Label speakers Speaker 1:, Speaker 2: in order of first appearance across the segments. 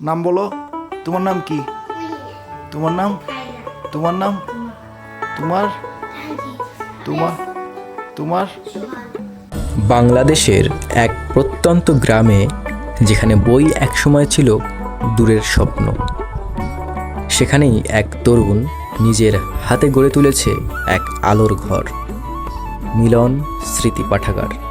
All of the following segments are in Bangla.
Speaker 1: নাম বলো। তোমার নাম কি? তোমার নাম? তোমার নাম? তোমার? তোমার? তোমার?
Speaker 2: বাংলাদেশের এক প্রত্যন্ত গ্রামে, যেখানে বই একসময় ছিল দূরের স্বপ্ন। সেখানেই এক তরুণ নিজের হাতে গড়ে তুলেছে এক আলোর ঘর। মিলন স্মৃতি পাঠাগার।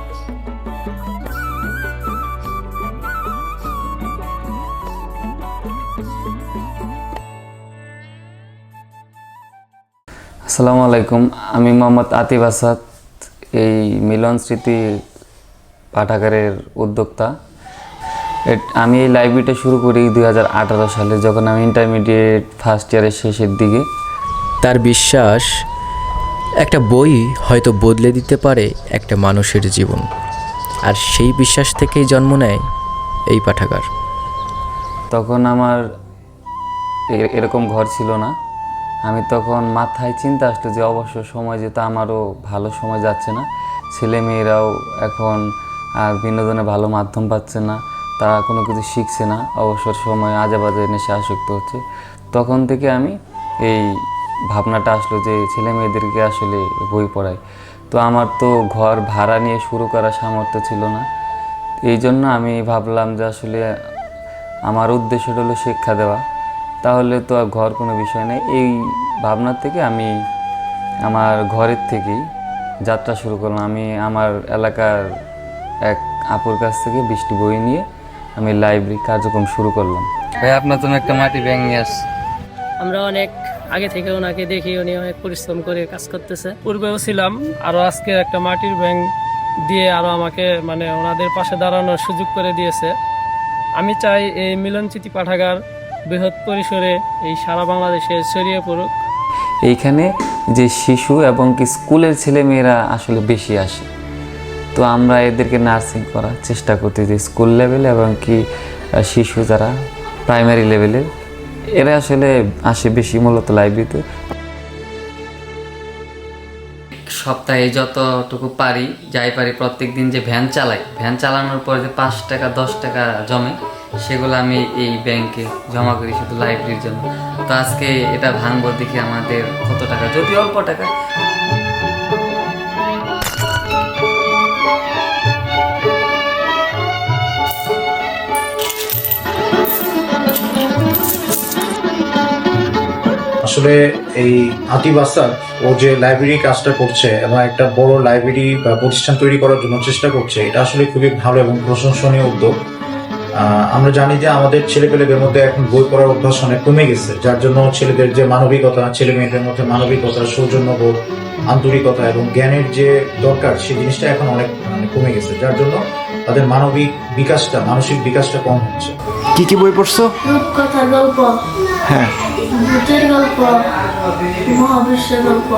Speaker 3: আসসালামু আলাইকুম আমি মোহাম্মদ আতিফ আসাদ এই মিলন স্মৃতি পাঠাগারের উদ্যোক্তা। আমি এই লাইব্রেরিটা শুরু করি দুই হাজার আঠেরো সালে যখন আমি ইন্টারমিডিয়েট ফার্স্ট ইয়ারের শেষের দিকে।
Speaker 2: তার বিশ্বাস একটা বই হয়তো বদলে দিতে পারে একটা মানুষের জীবন। আর সেই বিশ্বাস থেকেই জন্ম নেয় এই পাঠাগার।
Speaker 3: তখন আমার এরকম ঘর ছিল না। আমি তখন মাথায় চিন্তা আসলো যে অবসর সময় যেহেতু আমারও ভালো সময় যাচ্ছে না। ছেলে মেয়েরাও এখন আর বিনোদনের ভালো মাধ্যম পাচ্ছে না, তারা কোনো কিছু শিখছে না। অবসর সময় আজে বাজে নেশে আসক্ত হচ্ছে। তখন থেকে আমি এই ভাবনাটা আসলো যে ছেলে মেয়েদেরকে আসলে বই পড়াই। তো আমার তো ঘর ভাড়া নিয়ে শুরু করার সামর্থ্য ছিল না। এই জন্য আমি ভাবলাম যে আসলে আমার উদ্দেশ্যটা হলো শিক্ষা দেওয়া। তাহলে তো আর ঘর কোনো বিষয় নেই। এই ভাবনা থেকে আমি আমার ঘরের থেকেই যাত্রা শুরু করলাম। আমি আমার এলাকার এক আপুর কাছ থেকে বৃষ্টি বই নিয়ে আমি লাইব্রেরি কার্যক্রম শুরু করলাম। ভাই আপনার জন্য একটা মাটি ব্যাং নিয়ে আস
Speaker 4: আমরা অনেক আগে থেকে ওনাকে দেখি উনি অনেক পরিশ্রম করে কাজ করতেছে। পূর্বেও ছিলাম আরও আজকে একটা মাটির ব্যাংক দিয়ে আরও আমাকে মানে ওনাদের পাশে দাঁড়ানোর সুযোগ করে দিয়েছে। আমি চাই এই মিলনচিতি পাঠাগার বৃহৎ পরিসরে এই সারা বাংলাদেশে ছড়িয়ে পড়ুক।
Speaker 3: এইখানে যে শিশু এবং কি স্কুলের ছেলে মেয়েরা আসলে বেশি আসে। তো আমরা এদেরকে নার্সিং করার চেষ্টা করতে যে স্কুল লেভেল এবং কি শিশু যারা প্রাইমারি লেভেলের এরা আসলে আসে বেশি মূলত লাইব্রেরিতে সপ্তাহে যতটুকু পারি, যাই পারি প্রত্যেক দিন যে ভ্যান চালাই, ভ্যান চালানোর পর যে পাঁচ টাকা, দশ টাকা জমে, সেগুলো আমি এই ব্যাংকে জমা করি শুধু লাইব্রেরির জন্য। তো আজকে এটা ভাঙবো দেখি আমাদের কত টাকা? যদি অল্প টাকা
Speaker 5: আসলে এই আতিফ আসাদ ও যে লাইব্রেরি কাজটা করছে এবং একটা বড় লাইব্রেরি বা প্রতিষ্ঠান তৈরি করার জন্য চেষ্টা করছে, এটা আসলে খুবই ভালো এবং প্রশংসনীয় উদ্যোগ। আমরা জানি যে আমাদের ছেলেপেলেদের মধ্যে এখন বই পড়ার অভ্যাস অনেক কমে গেছে, যার জন্য ছেলেদের যে মানবিকতা ছেলে মেয়েদের মধ্যে মানবিকতা, সৌজন্যবোধ, আন্তরিকতা এবং জ্ঞানের যে দরকার সেই জিনিসটা এখন অনেক মানে কমে গেছে, যার জন্য তাদের মানবিক বিকাশটা, মানসিক বিকাশটা কম হচ্ছে।
Speaker 1: কি কি বই পড়ছো?
Speaker 6: রূপকথার গল্প
Speaker 1: হ্যাঁ।
Speaker 6: ভূতের গল্প মহাবিশ্বের গল্প।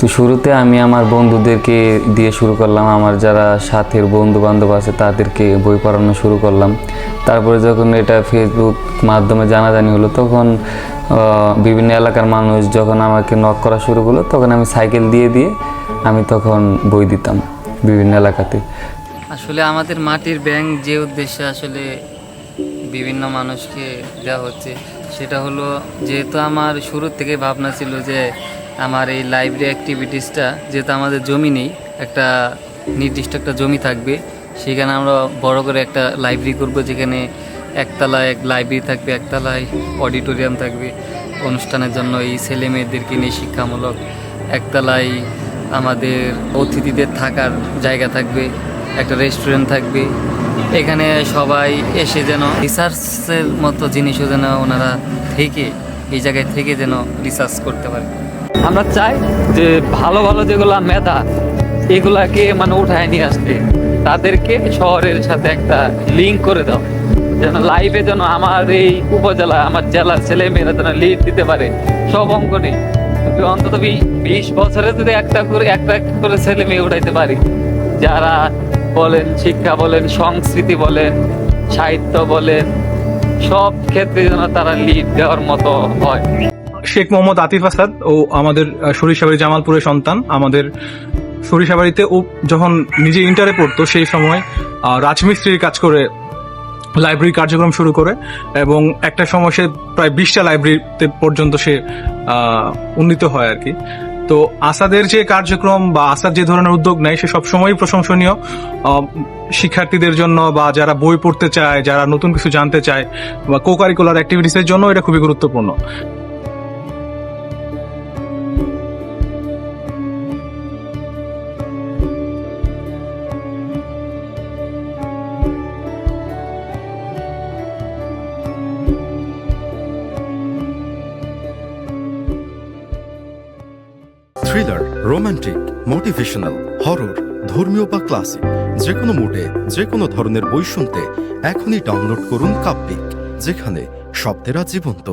Speaker 3: তো শুরুতে আমি আমার বন্ধুদেরকে দিয়ে শুরু করলাম। আমার যারা সাথের বন্ধু বান্ধব আছে তাদেরকে বই পড়ানো শুরু করলাম। তারপরে যখন এটা ফেসবুক মাধ্যমে জানাজানি হলো তখন বিভিন্ন এলাকার মানুষ যখন আমাকে নক করা শুরু করল তখন আমি সাইকেল দিয়ে দিয়ে আমি তখন বই দিতাম বিভিন্ন এলাকাতে। আসলে আমাদের মাটির ব্যাংক যে উদ্দেশ্যে আসলে বিভিন্ন মানুষকে দেওয়া হচ্ছে। সেটা হলো যেহেতু আমার শুরু থেকে ভাবনা ছিল যে আমার এই লাইব্রেরি অ্যাক্টিভিটিসটা যেহেতু আমাদের জমি নেই, একটা নির্দিষ্ট একটা জমি থাকবে, সেখানে আমরা বড় করে একটা লাইব্রেরি করব, যেখানে একতলায় এক লাইব্রেরি থাকবে, একতলায় অডিটোরিয়াম থাকবে। অনুষ্ঠানের জন্য এই ছেলে মেয়েদেরকে নিয়ে শিক্ষামূলক একতলায় আমাদের অতিথিদের থাকার জায়গা থাকবে, একটা রেস্টুরেন্ট থাকবে এখানে সবাই এসে যেন রিসার্চের মতো জিনিসও যেন ওনারা থেকে এই জায়গায় থেকে যেন রিসার্চ করতে পারে।
Speaker 7: আমরা চাই যে ভালো ভালো যেগুলা মেধা, এগুলাকে মানে উঠায় নিয়ে আসতে। তাদেরকে শহরের সাথে একটা লিঙ্ক করে দাও। যেন লাইভে যেন আমার এই উপজেলা, আমার জেলার ছেলে মেয়েরা যেন লিড দিতে পারে। সব অঙ্গনে অন্তত বিশ বছরে যদি একটা করে একটা করে ছেলে মেয়ে উঠাইতে পারি, যারা বলেন, শিক্ষা বলেন, সংস্কৃতি বলেন, সাহিত্য বলেন, সব ক্ষেত্রে যেন তারা লিড দেওয়ার মতো হয়।
Speaker 8: শেখ মোহাম্মদ আতিফ আসাদ ও আমাদের সরিষাবাড়ি জামালপুরের সন্তান। আমাদের সরিষাবাড়িতে ও যখন নিজে ইন্টারে পড়তো, সেই সময় রাজমিস্ত্রির কাজ করে লাইব্রেরি কার্যক্রম শুরু করে এবং একটা সময় সে প্রায় বিশটা লাইব্রেরিতে পর্যন্ত সে উন্নীত হয় আর কি। তো আসাদের যে কার্যক্রম বা আসাদ যে ধরনের উদ্যোগ নেয়, সে সবসময়ই প্রশংসনীয়। শিক্ষার্থীদের জন্য বা যারা বই পড়তে চায়, যারা নতুন কিছু জানতে চায় বা কোকারিকুলার অ্যাক্টিভিটিসের জন্য এটা খুবই গুরুত্বপূর্ণ।
Speaker 9: রোমান্টিক মোটিভেশনাল হরর ধর্মীয় বা ক্লাসিক যে কোনো মুডে যে কোনো ধরনের বই শুনতে এখনই ডাউনলোড করুন কাব্যিক, যেখানে শব্দেরা জীবন্ত।